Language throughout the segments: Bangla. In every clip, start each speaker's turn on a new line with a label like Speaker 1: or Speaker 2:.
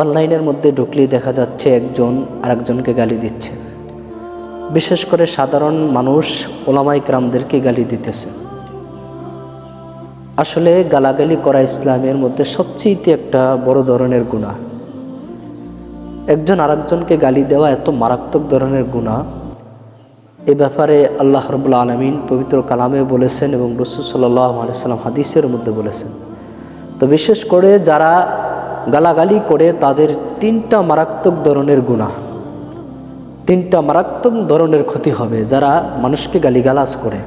Speaker 1: অনলাইনের মধ্যে ঢুকলেই দেখা যাচ্ছে একজন আরেকজনকে গালি দিচ্ছে। বিশেষ করে সাধারণ মানুষ ওলামাই ক্রামদেরকে গালি দিতেছে। আসলে গালাগালি করা ইসলামের মধ্যে সবচেয়ে একটা বড় ধরনের গুণা একজন আরেকজনকে গালি দেওয়া এত মারাত্মক ধরনের গুণা এ ব্যাপারে আল্লাহ রবুল্লা আলমিন পবিত্র কালামে বলেছেন এবং রসুল সাল্লাহ আলিয়াল্লাম হাদিসের মধ্যে বলেছেন। তো বিশেষ করে যারা গালাগালি করে তাদের তিনটা মারাত্মক ধরনের গুণা তিনটা মারাত্মক ধরনের ক্ষতি হবে যারা মানুষকে গালিগালাজ করে।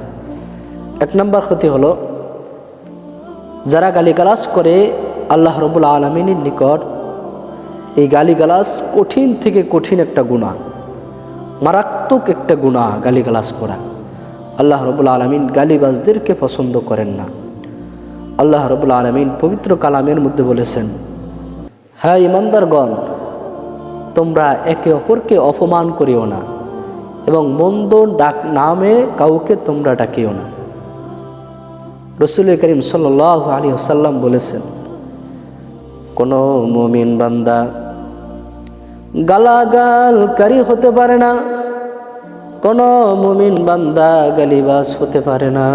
Speaker 1: এক নম্বর ক্ষতি হলো, যারা গালিগালাজ করে আল্লাহ রবুল আলমিনের নিকট, এই গালিগালাজ কঠিন থেকে কঠিন একটা গুণা মারাত্মক একটা গুণা গালিগালাজ করা। আল্লাহ রবুল আলমিন গালিবাজদেরকে পছন্দ করেন না। আল্লাহ রবুল আলমিন পবিত্র কালামের মধ্যে বলেছেন হ্যাঁ ইমানদারগণ, তোমরা একে অপরকে অপমান করিও না এবং মন্দ ডাক নামে কাউকে তোমরা ডাকিও না। রসুল করিম সাল আলী আসাল্লাম বলেছেন, কোনো মমিন বান্দা গালাগালকারী হতে পারে না, কোনো মুমিন বান্দা গালিবাস হতে পারে না,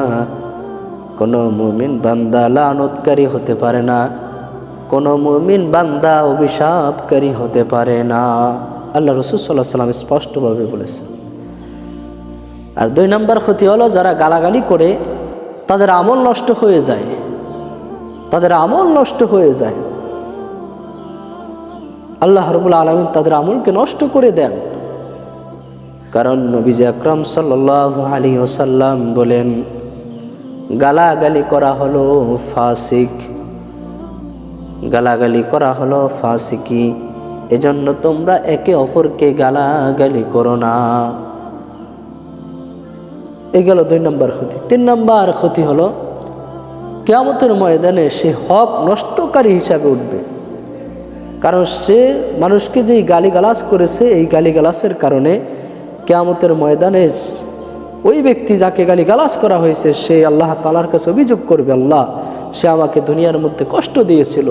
Speaker 1: কোনো মুমিন বান্দা লানতকারী হতে পারে না। কোনো মুমিন বান্দা অভিশাপকারী হতে পারে না। আল্লাহ রসুল সাল্লাহ সাল্লাম স্পষ্টভাবে বলেছেন। আর দুই নম্বর ক্ষতি হলো যারা গালাগালি করে, তাদের আমল নষ্ট হয়ে যায়। তাদের আমল নষ্ট হয়ে যায়। আল্লাহ রবুল আলমিন তাদের আমলকে নষ্ট করে দেন। কারণ নবীজ আকরম সাল্লাহ আলী ওসাল্লাম বলেন, গালাগালি করা হলো ফাসিক। গালাগালি করা হলো ফাসিকি। এজন্য তোমরা একে অপরকে গালাগালি করো না। এই গেল দুই নম্বর ক্ষতি। তিন নম্বর ক্ষতি হলো, কেয়ামতের ময়দানে সে হক নষ্টকারী হিসাবে উঠবে। কারণ সে মানুষকে যেই গালিগালাজ করেছে, এই গালিগালাসের কারণে কেয়ামতের ময়দানে ওই ব্যক্তি যাকে গালি গালাস করা হয়েছে, সে আল্লাহ তালার কাছে অভিযোগ করবে, আল্লাহ, সে আমাকে দুনিয়ার মধ্যে কষ্ট দিয়েছিল।